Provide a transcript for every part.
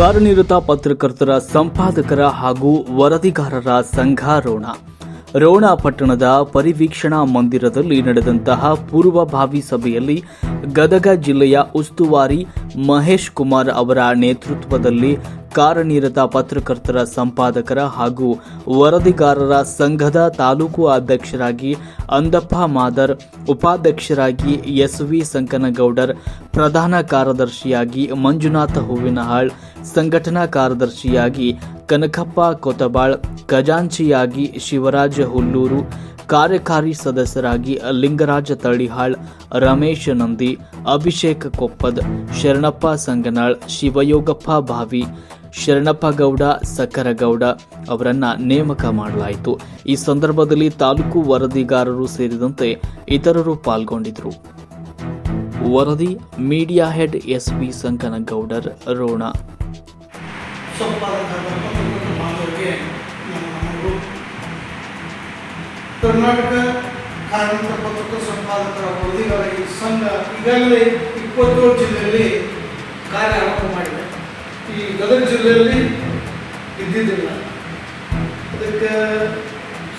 ಕಾರ್ಯನಿರತ ಪತ್ರಕರ್ತರ ಸಂಪಾದಕರ ಹಾಗೂ ವರದಿಗಾರರ ಸಂಘ ರೋಣ ರೋಣ ಪಟ್ಟಣದ ಪರಿವೀಕ್ಷಣಾ ಮಂದಿರದಲ್ಲಿ ನಡೆದಂತಹ ಪೂರ್ವಭಾವಿ ಸಭೆಯಲ್ಲಿ ಗದಗ ಜಿಲ್ಲೆಯ ಉಸ್ತುವಾರಿ ಮಹೇಶ್ ಕುಮಾರ್ ಅವರ ನೇತೃತ್ವದಲ್ಲಿ ಕಾರ್ಯನಿರತ ಪತ್ರಕರ್ತರ ಸಂಪಾದಕರ ಹಾಗೂ ವರದಿಗಾರರ ಸಂಘದ ತಾಲೂಕು ಅಧ್ಯಕ್ಷರಾಗಿ ಅಂದಪ್ಪ ಮಾದರ್, ಉಪಾಧ್ಯಕ್ಷರಾಗಿ ಎಸ್ ವಿ ಸಂಕನಗೌಡರ್, ಪ್ರಧಾನ ಕಾರ್ಯದರ್ಶಿಯಾಗಿ ಮಂಜುನಾಥ ಹೂವಿನಹಾಳ್, ಸಂಘಟನಾ ಕಾರ್ಯದರ್ಶಿಯಾಗಿ ಕನಕಪ್ಪ ಕೊತಬಾಳ್ ಖಜಾಂಚಿಯಾಗಿ ಶಿವರಾಜ ಹುಲ್ಲೂರು ಕಾರ್ಯಕಾರಿ ಸದಸ್ಯರಾಗಿ ಲಿಂಗರಾಜ ತಳಿಹಾಳ್ ರಮೇಶ್ ನಂದಿ, ಅಭಿಷೇಕ ಕೊಪ್ಪದ್, ಶರಣಪ್ಪ ಸಂಗನಾಳ್, ಶಿವಯೋಗಪ್ಪ ಭಾವಿ, ಶರಣಪ್ಪ ಗೌಡ ಸಕ್ಕರಗೌಡ ಅವರನ್ನ ನೇಮಕ ಮಾಡಲಾಯಿತು. ಈ ಸಂದರ್ಭದಲ್ಲಿ ತಾಲೂಕು ವರದಿಗಾರರು ಸೇರಿದಂತೆ ಇತರರು ಪಾಲ್ಗೊಂಡಿದ್ದರು. ವರದಿ, media head S V Sankanagoudar, Ron. Karnataka ಕಾರ್ಮಿಕ ಪತ್ರಿಕ ಸಂಪಾದಕರ ವರದಿಗಾರರ ಸಂಘ ಈಗಾಗಲೇ ಇಪ್ಪತ್ತೇಳು ಜಿಲ್ಲೆಯಲ್ಲಿ ಕಾರ್ಯ ಆರಂಭ ಮಾಡಿದೆ. ಈ ಗದಗ ಜಿಲ್ಲೆಯಲ್ಲಿ ಇದ್ದಿದ್ದಿಲ್ಲ. ಅದಕ್ಕೆ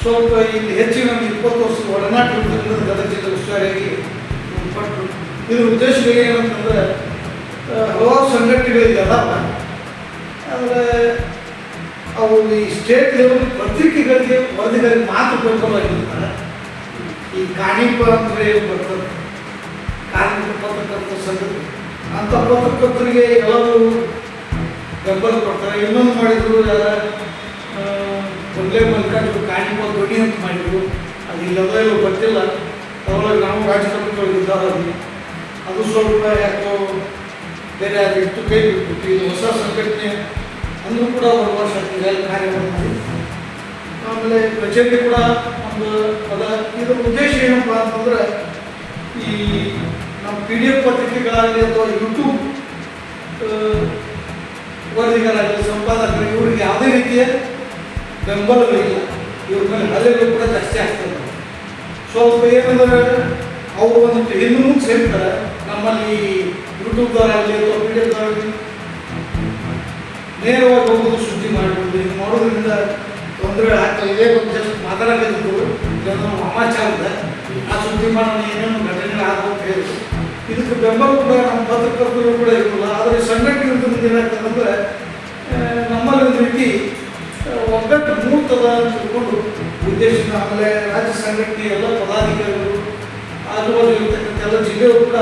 ಸ್ವಲ್ಪ ಇಲ್ಲಿ ಹೆಚ್ಚಿನ ಒಂದು ಇಪ್ಪತ್ತು ವರ್ಷ ಒಡನಾಟ ಇರೋದ್ರಿಂದ ಗದಗ ಜಿಲ್ಲೆ ಉಸ್ತುವಾರಿಯಾಗಿ ಪಟ್ಟು ಇದ್ರ ಉದ್ದೇಶ ಏನಂತಂದ್ರೆ ಹಲವಾರು ಸಂಘಟನೆಗಳಿದೆ ಅದಾವ. ಆದರೆ ಅವು ಈ ಸ್ಟೇಟ್ ಲೆವೆಲ್ ಪತ್ರಿಕೆಗಳಿಗೆ ವರದಿಗಳಿಗೆ ಮಾತ್ರ ಬೆಂಬಲವಾಗಿರ್ತಾರೆ ಈ ಕಾಣಿಪ ಅಂದರೆ ಬರ್ತದೆ ಕಾರ್ಮಿಕ ಪತ್ರಕರ್ತರ ಸಂಘ ಅಂಥ ಪತ್ರಕರ್ತರಿಗೆ ಎಲ್ಲರೂ ಬೆಂಬಲ ಕೊಡ್ತಾರೆ. ಇನ್ನೊಂದು ಮಾಡಿದ್ರು ಯಾರ ಒಂದೇ ಮಲ್ಲಿಕಾರ್ಜುನ ಕಾಣಿಪ ದೊಡ್ಡಿ ಅಂತ ಮಾಡಿದ್ರು. ಅದು ಇಲ್ಲದೋ ಇಲ್ಲ ಗೊತ್ತಿಲ್ಲ. ಅವರಲ್ಲಿ ನಾವು ರಾಜಕಾರಣಿಗಳು ಇದ್ದಾರೆ ಅಲ್ಲಿ. ಅದು ಸ್ವಲ್ಪ ಯಾಕೋ ಬೇರೆ ಆಗಿತ್ತು ಕೈ ಬಿಟ್ಟು ಇದು ಹೊಸ ಸಂಘಟನೆ ಅಂದರೂ ಕೂಡ ಒಂದು ವರ್ಷ ಈಗಾಗಲೇ ಕಾರ್ಯ ಮಾಡ್ತೀವಿ ಆಮೇಲೆ ಕಚೇರಿ ಕೂಡ ಒಂದು ಪದ, ಇದರ ಉದ್ದೇಶ ಏನಪ್ಪ ಅಂತಂದ್ರೆ ಈ ನಮ್ಮ ಪಿ ಡಿ ಎಫ್ ಪತ್ರಿಕೆಗಳಾಗಲಿ ಅಥವಾ ಯೂಟ್ಯೂಬ್ ವರದಿಗಳಾಗಲಿ, ಸಂಪಾದಕರು ಇವ್ರಿಗೆ ಯಾವುದೇ ರೀತಿಯ ಬೆಂಬಲಗಳಿಲ್ಲ ಇವ್ರ ಮೇಲೆ ಹಲ್ಲೆಗಳು ಕೂಡ ಜಾಸ್ತಿ ಆಗ್ತದೆ. ಸ್ವಲ್ಪ ಏನಂದ್ರೆ ಅವರು ಒಂದು ಹಿಂದೆ ಸೇರ್ತಾರೆ. ನಮ್ಮಲ್ಲಿ ಯೂಟ್ಯೂಬ್ದವರಾಗಲಿ ಅಥವಾ ಪಿ ಡಿ ಎಫ್ದವರಾಗಲಿ ನೇರವಾಗಿ ಹೋಗೋದು ಶುದ್ಧಿ ಮಾಡ್ಬೋದು ಇದು ಮಾಡೋದ್ರಿಂದ ತೊಂದರೆ ಆಗ್ತಾ ಇದೆ. ಒಂದು ಜಸ್ಟ್ ಜನ ಇದೊಂದು ಅಮಾಚಾರದ ಆ ಸುದ್ದಿ ಮಾಡೋಣ, ಏನೇನು ಘಟನೆ ಆಗ್ಬೋದು ಹೇಳಿ ಇದಕ್ಕೆ ಬೆಂಬಲ ಕೂಡ ನಮ್ಮ ಪತ್ರಕರ್ತರು ಕೂಡ ಇರಲಿಲ್ಲ ಆದರೆ ಸಂಘಟನೆ ಏನಾಗ್ತದೆ ಏನಾಗ್ತದಂದ್ರೆ ನಮ್ಮಲ್ಲಿ ಒಂದು ರೀತಿ ಒಗ್ಗಟ್ಟು ಮೂರ್ತದ ಅಂತ ತಿಳ್ಕೊಂಡು ಉದ್ದೇಶನ ಆಮೇಲೆ ರಾಜ್ಯ ಸಂಘಟನೆ ಎಲ್ಲ ಪದಾಧಿಕಾರಿಗಳು, ಆಜುಬಾಜು ಇರ್ತಕ್ಕಂಥ ಎಲ್ಲ ಜಿಲ್ಲೆಯವರು ಕೂಡ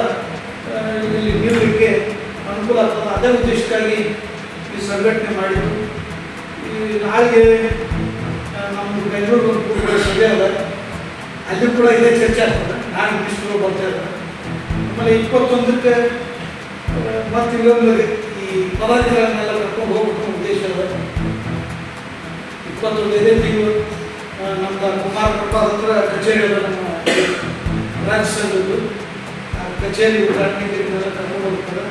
ಇಲ್ಲಿ ನೀಡಲಿಕ್ಕೆ ಅನುಕೂಲ ಆಗ್ತದೆ. ಅದೇ ಉದ್ದೇಶಕ್ಕಾಗಿ ಸಂಘಟನೆ ಮಾಡಿದ್ರು. ಈ ನಾಳೆಗೆ ನಮ್ಮದು ಬೆಂಗಳೂರು ಸಭೆ ಅದ. ಅಲ್ಲಿ ಕೂಡ ಇದೇ ಚರ್ಚೆ ಆಗ್ತದೆ. ನಾಳೆ ಮಿನಿಸ್ಟ್ರು ಬರ್ತಾ ಇದ್ದಾರೆ. ಆಮೇಲೆ ಇಪ್ಪತ್ತೊಂದಕ್ಕೆ ಮತ್ತೆ ಇನ್ನೊಂದು ಈ ಪದಾಧಿಕಾರಿಗಳನ್ನೆಲ್ಲ ಕರ್ಕೊಂಡು ಹೋಗ್ಬೇಕು ಉದ್ದೇಶ ಅದ. ಇಪ್ಪತ್ತೊಂದನೇ ತಿಂಗಳು ನಮ್ಮ ಕುಮಾರ ಪ್ರಪಾದ ಹತ್ರ ಕಚೇರಿ ಅದ ನಮ್ಮ ರಾಜ್ಯ ಸಂಘದ್ದು. ಆ ಕಚೇರಿ ಉದ್ಘಾಟನೆಗೆ ಕರ್ಕೊಂಡು ಹೋಗ್ತಾರೆ.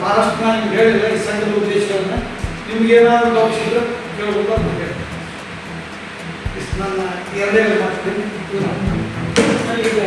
ಭಾಳಷ್ಟು ನಾನು ಹೇಳಿಲ್ಲ ಈ ಸಂಘದ ಉದ್ದೇಶವನ್ನು ನಿಮ್ಗೆ ಏನಾದರೂ ಡೌಟ್ಸ್ ಇದ್ರೆ ಕೇಳ್ಬೋದು ಅಂತ ಹೇಳಿ ಇಷ್ಟು ನನ್ನ ಎರಡೇ ಮಾತು. ಈಗ